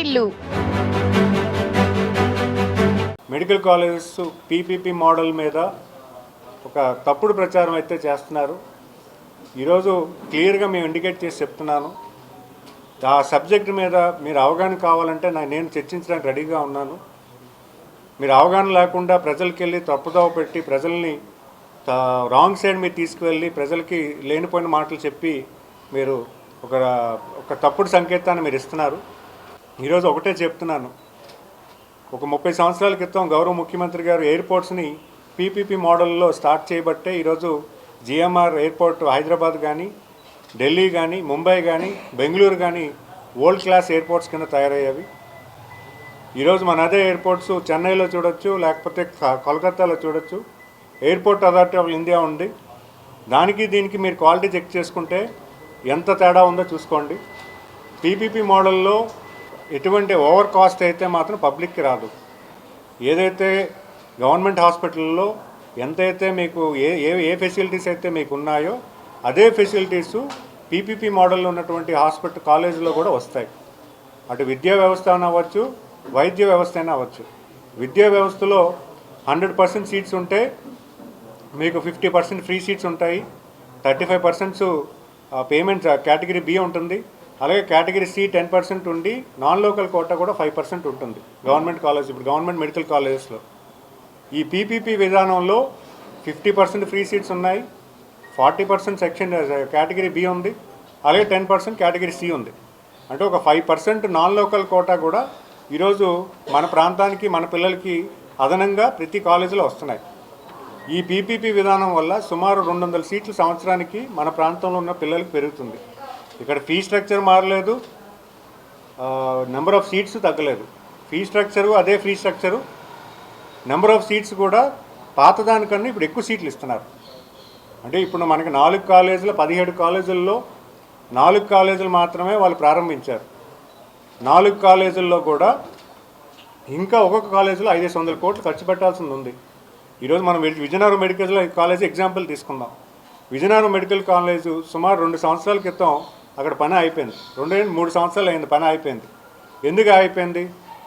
వాటిల్లు medical colleges PPP model మీద ఒక తప్పుడు ప్రచారం అయితే చేస్తున్నారు. ఈరోజు క్లియర్గా మేము ఇండికేట్ చేసి చెప్తున్నాను. ఆ సబ్జెక్ట్ మీద మీరు అవగాహన కావాలంటే నా నేను చర్చించడానికి రెడీగా ఉన్నాను. మీరు అవగాహన లేకుండా ప్రజలకి వెళ్ళి తప్పుదోవ పెట్టి ప్రజల్ని రాంగ్ సైడ్ మీరు తీసుకువెళ్ళి ప్రజలకి లేనిపోయిన మాటలు చెప్పి మీరు ఒక ఒక తప్పుడు సంకేతాన్ని మీరు ఇస్తున్నారు. ఈరోజు ఒకటే చెప్తున్నాను. ఒక ముప్పై సంవత్సరాల క్రితం గౌరవ ముఖ్యమంత్రి గారు ఎయిర్పోర్ట్స్ని పీపీపీ మోడల్లో స్టార్ట్ చేయబట్టే ఈరోజు జిఎంఆర్ ఎయిర్పోర్ట్ హైదరాబాద్ కానీ ఢిల్లీ కానీ ముంబై కానీ బెంగళూరు కానీ వరల్డ్ క్లాస్ ఎయిర్పోర్ట్స్ కింద తయారయ్యేవి. ఈరోజు మన అదే ఎయిర్పోర్ట్స్ చెన్నైలో చూడొచ్చు లేకపోతే కోల్కత్తాలో కోల్కతాలో చూడొచ్చు. ఎయిర్పోర్ట్ అథారిటీ ఆఫ్ ఇండియా ఉంది. దానికి దీనికి మీరు క్వాలిటీ చెక్ చేసుకుంటే ఎంత తేడా ఉందో చూసుకోండి. పీపీపీ మోడల్లో ఎటువంటి ఓవర్ కాస్ట్ అయితే మాత్రం పబ్లిక్కి రాదు. ఏదైతే గవర్నమెంట్ హాస్పిటల్లో ఎంతైతే మీకు ఏ ఏ ఏ ఫెసిలిటీస్ అయితే మీకు ఉన్నాయో అదే ఫెసిలిటీస్ పీపీపీ మోడల్లో ఉన్నటువంటి హాస్పిటల్ కాలేజీలో కూడా వస్తాయి. అటు విద్యా వ్యవస్థ అయినా అవ్వచ్చు వైద్య వ్యవస్థ అయినా అవ్వచ్చు. విద్యా వ్యవస్థలో హండ్రెడ్ పర్సెంట్ సీట్స్ ఉంటే మీకు ఫిఫ్టీ పర్సెంట్ ఫ్రీ సీట్స్ ఉంటాయి. Thirty five percents payment category B ఉంటుంది. అలాగే కేటగిరీ సి టెన్ పర్సెంట్ ఉండి నాన్ లోకల్ కోటా కూడా ఫైవ్ పర్సెంట్ ఉంటుంది. గవర్నమెంట్ కాలేజ్ ఇప్పుడు గవర్నమెంట్ మెడికల్ కాలేజెస్లో. ఈ పీపీపీ విధానంలో ఫిఫ్టీ పర్సెంట్ ఫ్రీ సీట్స్ ఉన్నాయి. Forty percent section category B ఉంది. అలాగే టెన్ పర్సెంట్ కేటగిరీ సి ఉంది. అంటే ఒక five percent non local quota కూడా ఈరోజు మన ప్రాంతానికి మన పిల్లలకి అదనంగా ప్రతి కాలేజీలో వస్తున్నాయి. ఈ పీపీపీ విధానం వల్ల సుమారు రెండు వందల సీట్లు సంవత్సరానికి మన ప్రాంతంలో ఉన్న పిల్లలకు పెరుగుతుంది. ఇక్కడ ఫీ స్ట్రక్చర్ మారలేదు. నెంబర్ ఆఫ్ సీట్స్ తగ్గలేదు. ఫీ స్ట్రక్చరు అదే fee structure number of seats కూడా పాతదానికన్నా ఇప్పుడు ఎక్కువ సీట్లు ఇస్తున్నారు. అంటే ఇప్పుడు మనకి నాలుగు కాలేజీలు పదిహేడు కాలేజీల్లో నాలుగు కాలేజీలు మాత్రమే వాళ్ళు ప్రారంభించారు. నాలుగు కాలేజీల్లో కూడా ఇంకా ఒక్కొక్క కాలేజీలో ఐదేసి వందల కోట్లు ఖర్చు పెట్టాల్సింది ఉంది. ఈరోజు మనం విజయనగరం మెడికల్ కాలేజ్ ఎగ్జాంపుల్ తీసుకుందాం. విజయనగరం మెడికల్ కాలేజ్ సుమారు రెండు సంవత్సరాల క్రితం అక్కడ పని అయిపోయింది. రెండు మూడు సంవత్సరాలు అయింది పని అయిపోయింది. ఎందుకు అయిపోయింది?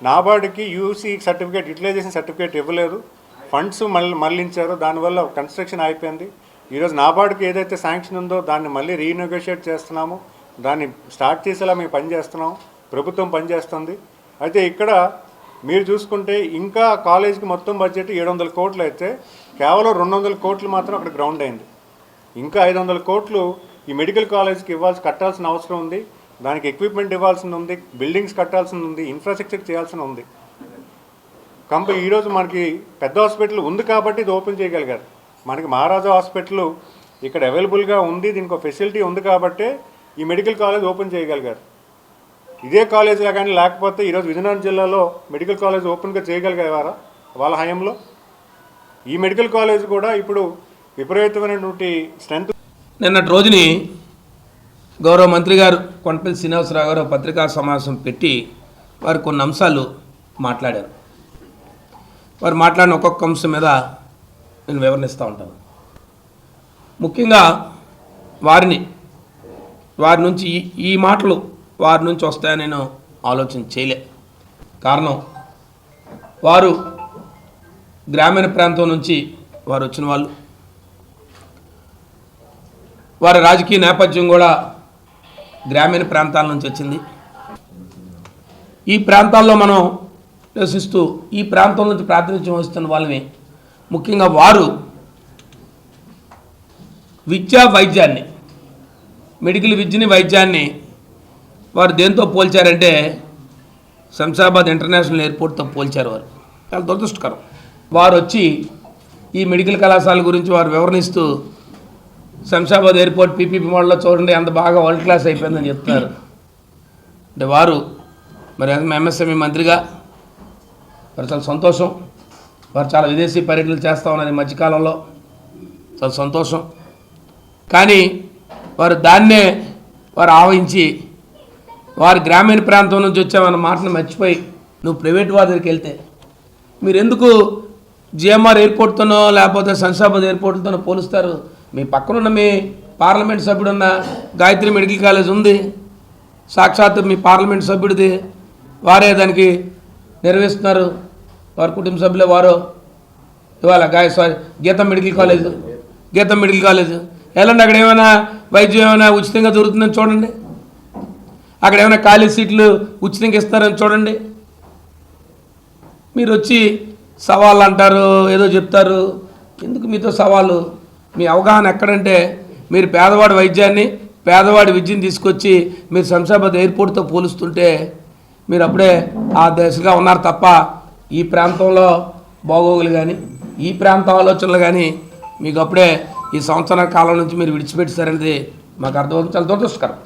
నాబార్డుకి యూసీ సర్టిఫికేట్ యూటిలైజేషన్ సర్టిఫికేట్ ఇవ్వలేదు. ఫండ్స్ మళ్ళీ మళ్ళించారు. దానివల్ల కన్స్ట్రక్షన్ అయిపోయింది. ఈరోజు నాబార్డుకి ఏదైతే శాంక్షన్ ఉందో దాన్ని మళ్ళీ రీనెగోషియేట్ చేస్తున్నాము. దాన్ని స్టార్ట్ చేసేలా మేము పనిచేస్తున్నాం ప్రభుత్వం పనిచేస్తుంది అయితే ఇక్కడ మీరు చూసుకుంటే ఇంకా కాలేజీకి మొత్తం బడ్జెట్ ఏడు వందల కోట్లు అయితే కేవలం రెండు వందల కోట్లు మాత్రం అక్కడ గ్రౌండ్ అయింది. ఇంకా ఐదు వందల కోట్లు ఈ మెడికల్ కాలేజ్కి ఇవ్వాల్సి కట్టాల్సిన అవసరం ఉంది. దానికి ఎక్విప్మెంట్ ఇవ్వాల్సింది ఉంది. బిల్డింగ్స్ కట్టాల్సింది ఉంది. ఇన్ఫ్రాస్ట్రక్చర్ చేయాల్సిన ఉంది. కంపెనీ ఈరోజు మనకి పెద్ద హాస్పిటల్ ఉంది కాబట్టి ఇది ఓపెన్ చేయగలిగారు. మనకి మహారాజా హాస్పిటల్ ఇక్కడ అవైలబుల్గా ఉంది. దీనికి ఒక ఫెసిలిటీ ఉంది కాబట్టే ఈ మెడికల్ కాలేజ్ ఓపెన్ చేయగలిగారు. ఇదే కాలేజీలో కానీ లేకపోతే ఈరోజు విజయనగరం జిల్లాలో మెడికల్ కాలేజ్ ఓపెన్గా చేయగలిగేవారా వాళ్ళ హయాంలో? ఈ మెడికల్ కాలేజ్ కూడా ఇప్పుడు విపరీతమైనటువంటి స్ట్రెంత్ నిన్నటి రోజుని గౌరవ మంత్రి గారు కొండపల్లి శ్రీనివాసరావు గారు పత్రికా సమావేశం పెట్టి వారు కొన్ని అంశాలు మాట్లాడారు. వారు మాట్లాడిన ఒక్కొక్క అంశం మీద నేను వివరణిస్తూ ఉంటాను. ముఖ్యంగా వారిని వారి నుంచి ఈ ఈ మాటలు వారి నుంచి వస్తాయని నేను ఆలోచన చేయలే. కారణం వారు గ్రామీణ ప్రాంతం నుంచి వారు వచ్చిన వాళ్ళు వారి రాజకీయ నేపథ్యం కూడా గ్రామీణ ప్రాంతాల నుంచి వచ్చింది. ఈ ప్రాంతాల్లో మనం నివసిస్తూ ఈ ప్రాంతం నుంచి ప్రాతినిధ్యం వస్తున్న వాళ్ళని ముఖ్యంగా వారు విద్యా వైద్యాన్ని మెడికల్ విద్యని వైద్యాన్ని వారు దేంతో పోల్చారంటే శంషాబాద్ ఇంటర్నేషనల్ ఎయిర్పోర్ట్తో పోల్చారు వారు. చాలా దురదృష్టకరం. వారు వచ్చి ఈ మెడికల్ కళాశాల గురించి వారు వివరణిస్తూ శంషాబాద్ ఎయిర్పోర్ట్ పీపీపీ మోడల్లో చూడండి ఎంత బాగా వరల్డ్ క్లాస్ అయిపోయిందని చెప్తున్నారు. అంటే వారు మరి ఎంఎస్ఎంఈ మంత్రిగా వారు చాలా సంతోషం. వారు చాలా విదేశీ పర్యటనలు చేస్తూ ఉన్నారు ఈ మధ్యకాలంలో. చాలా సంతోషం. కానీ వారు దాన్నే వారు ఆవహించి వారు గ్రామీణ ప్రాంతం నుంచి వచ్చామన్న మాటను మర్చిపోయి నువ్వు ప్రైవేట్ వారి దగ్గరికి వెళ్తే మీరు ఎందుకు జిఎంఆర్ ఎయిర్పోర్ట్తోనో లేకపోతే శంషాబాద్ ఎయిర్పోర్ట్తోనో పోలుస్తారు? మీ పక్కనున్న మీ పార్లమెంట్ సభ్యుడున్న గాయత్రి మెడికల్ కాలేజ్ ఉంది. సాక్షాత్ మీ పార్లమెంట్ సభ్యుడిది. వారే దానికి నిర్వహిస్తున్నారు. వారి కుటుంబ సభ్యులే వారు. ఇవాళ గాయ sorry GITAM medical college. GITAM medical college. ఎలాంటి అక్కడ ఏమైనా వైద్యం ఏమైనా ఉచితంగా దొరుకుతుందని చూడండి. అక్కడ ఏమైనా ఖాళీ సీట్లు ఉచితంగా ఇస్తారని చూడండి. మీరు వచ్చి సవాళ్ళు అంటారు ఏదో చెప్తారు. ఎందుకు మీతో సవాళ్ళు మీ అవగాహన ఎక్కడంటే మీరు పేదవాడి వైద్యాన్ని పేదవాడి విద్యను తీసుకొచ్చి మీరు శంషాబాద్ ఎయిర్పోర్ట్తో పోలుస్తుంటే మీరు అప్పుడే ఆ దశగా ఉన్నారు తప్ప ఈ ప్రాంతంలో బాగోగులు కానీ ఈ ప్రాంత ఆలోచనలు కానీ మీకు అప్పుడే ఈ సంవత్సరాల కాలం నుంచి మీరు విడిచిపెట్టారనేది మాకు అర్థమవుతుంది. చాలా దురదృష్టకరం